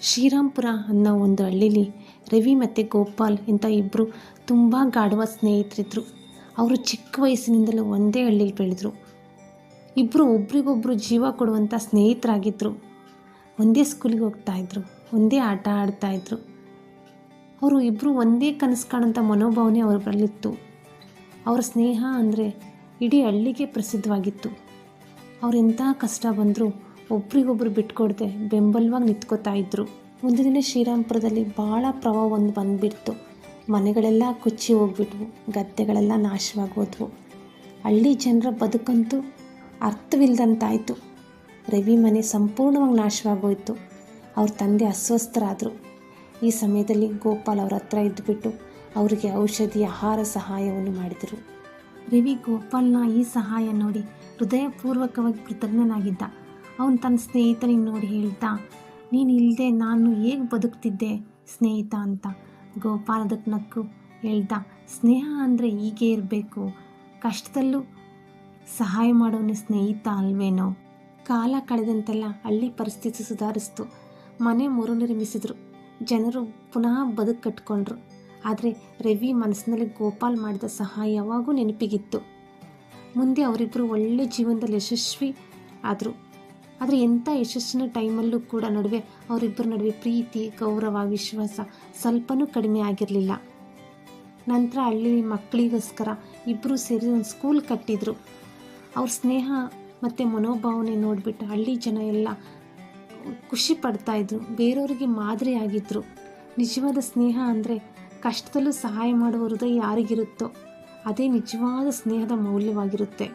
ಶ್ರೀರಾಮ್ಪುರ ಅನ್ನೋ ಒಂದು ಹಳ್ಳಿಲಿ ರವಿ ಮತ್ತು ಗೋಪಾಲ್ ಇಂಥ ಇಬ್ಬರು ತುಂಬ ಗಾಢವ ಸ್ನೇಹಿತರಿದ್ದರು ಅವರು ಚಿಕ್ಕ ವಯಸ್ಸಿನಿಂದಲೂ ಒಂದೇ ಹಳ್ಳಿಲಿ ಬೆಳೆದರು. ಇಬ್ಬರು ಒಬ್ರಿಗೊಬ್ಬರು ಜೀವ ಕೊಡುವಂಥ ಸ್ನೇಹಿತರಾಗಿದ್ದರು ಒಂದೇ ಸ್ಕೂಲಿಗೆ ಹೋಗ್ತಾಯಿದ್ರು ಒಂದೇ ಆಟ ಆಡ್ತಾಯಿದ್ರು ಅವರು ಇಬ್ಬರು ಒಂದೇ ಕನಸು ಕಾಣೋಂಥ ಮನೋಭಾವನೆ ಅವರಲ್ಲಿತ್ತು. ಅವರ ಸ್ನೇಹ ಅಂದರೆ ಇಡೀ ಹಳ್ಳಿಗೆ ಪ್ರಸಿದ್ಧವಾಗಿತ್ತು. ಅವರೆಂಥ ಕಷ್ಟ ಬಂದರೂ ಒಬ್ರಿಗೊಬ್ರು ಬಿಟ್ಕೊಡ್ದೆ ಬೆಂಬಲವಾಗಿ ನಿಂತ್ಕೋತಾ ಇದ್ರು. ಒಂದು ದಿನ ಶ್ರೀರಾಮ್ಪುರದಲ್ಲಿ ಭಾಳ ಪ್ರವಾಹ ಒಂದು ಬಂದುಬಿಡ್ತು. ಮನೆಗಳೆಲ್ಲ ಕುಚ್ಚಿ ಹೋಗ್ಬಿಟ್ವು, ಗದ್ದೆಗಳೆಲ್ಲ ನಾಶವಾಗೋದ್ವು ಹಳ್ಳಿ ಜನರ ಬದುಕಂತೂ ಅರ್ಥವಿಲ್ದಂತಾಯಿತು. ರವಿ ಮನೆ ಸಂಪೂರ್ಣವಾಗಿ ನಾಶವಾಗೋಯ್ತು ಅವ್ರ ತಂದೆ ಅಸ್ವಸ್ಥರಾದರು. ಈ ಸಮಯದಲ್ಲಿ ಗೋಪಾಲ್ ಅವ್ರ ಹತ್ರ ಇದ್ದುಬಿಟ್ಟು ಅವರಿಗೆ ಔಷಧಿ, ಆಹಾರ ಸಹಾಯವನ್ನು ಮಾಡಿದರು. ರವಿ ಗೋಪಾಲ್ನ ಈ ಸಹಾಯ ನೋಡಿ ಹೃದಯಪೂರ್ವಕವಾಗಿ ಕೃತಜ್ಞನಾಗಿದ್ದ. ಅವನು ತನ್ನ ಸ್ನೇಹಿತನಿಗೆ ನೋಡಿ ಹೇಳ್ತಾ, ನೀನು ಇಲ್ಲದೆ ನಾನು ಹೇಗೆ ಬದುಕ್ತಿದ್ದೆ ಸ್ನೇಹಿತ ಅಂತ? ಗೋಪಾಲ್ ಅದಕ್ಕೆ ನಕ್ಕು ಹೇಳ್ದ ಸ್ನೇಹ ಅಂದರೆ ಹೀಗೆ ಇರಬೇಕು. ಕಷ್ಟದಲ್ಲೂ ಸಹಾಯ ಮಾಡೋನೇ ಸ್ನೇಹಿತ ಅಲ್ವೇನೋ? ಕಾಲ ಕಳೆದಂತೆಲ್ಲ ಹಳ್ಳಿ ಪರಿಸ್ಥಿತಿ ಸುಧಾರಿಸ್ತು. ಮನೆ ಮರುನಿರ್ಮಿಸಿದ್ರು ಜನರು ಪುನಃ ಬದುಕು ಕಟ್ಕೊಂಡ್ರು. ಆದರೆ ರವಿ ಮನಸ್ಸಿನಲ್ಲಿ ಗೋಪಾಲ್ ಮಾಡಿದ ಸಹಾಯ ಯಾವಾಗೂ ನೆನಪಿಗಿತ್ತು. ಮುಂದೆ ಅವರಿಬ್ಬರು ಒಳ್ಳೆ ಜೀವನದಲ್ಲಿ ಯಶಸ್ವಿ ಆದರು. ಆದರೆ ಎಂಥ ಯಶಸ್ಸಿನ ಟೈಮಲ್ಲೂ ಕೂಡ ನಡುವೆ ಅವರಿಬ್ಬರ ನಡುವೆ ಪ್ರೀತಿ, ಗೌರವ, ವಿಶ್ವಾಸ ಸ್ವಲ್ಪನೂ ಕಡಿಮೆ ಆಗಿರಲಿಲ್ಲ. ನಂತರ ಹಳ್ಳಿ ಮಕ್ಕಳಿಗೋಸ್ಕರ ಇಬ್ಬರು ಸೇರಿ ಒಂದು ಸ್ಕೂಲ್ ಕಟ್ಟಿದರು. ಅವ್ರ ಸ್ನೇಹ ಮತ್ತು ಮನೋಭಾವನೆ ನೋಡಿಬಿಟ್ಟು ಹಳ್ಳಿ ಜನ ಎಲ್ಲ ಖುಷಿ ಪಡ್ತಾಯಿದ್ರು ಬೇರೆಯವರಿಗೆ ಮಾದರಿಯಾಗಿದ್ದರು ನಿಜವಾದ ಸ್ನೇಹ ಅಂದರೆ ಕಷ್ಟದಲ್ಲೂ ಸಹಾಯ ಮಾಡುವ ಹೃದಯ ಯಾರಿಗಿರುತ್ತೋ, ಅದೇ ನಿಜವಾದ ಸ್ನೇಹದ ಮೌಲ್ಯವಾಗಿರುತ್ತೆ.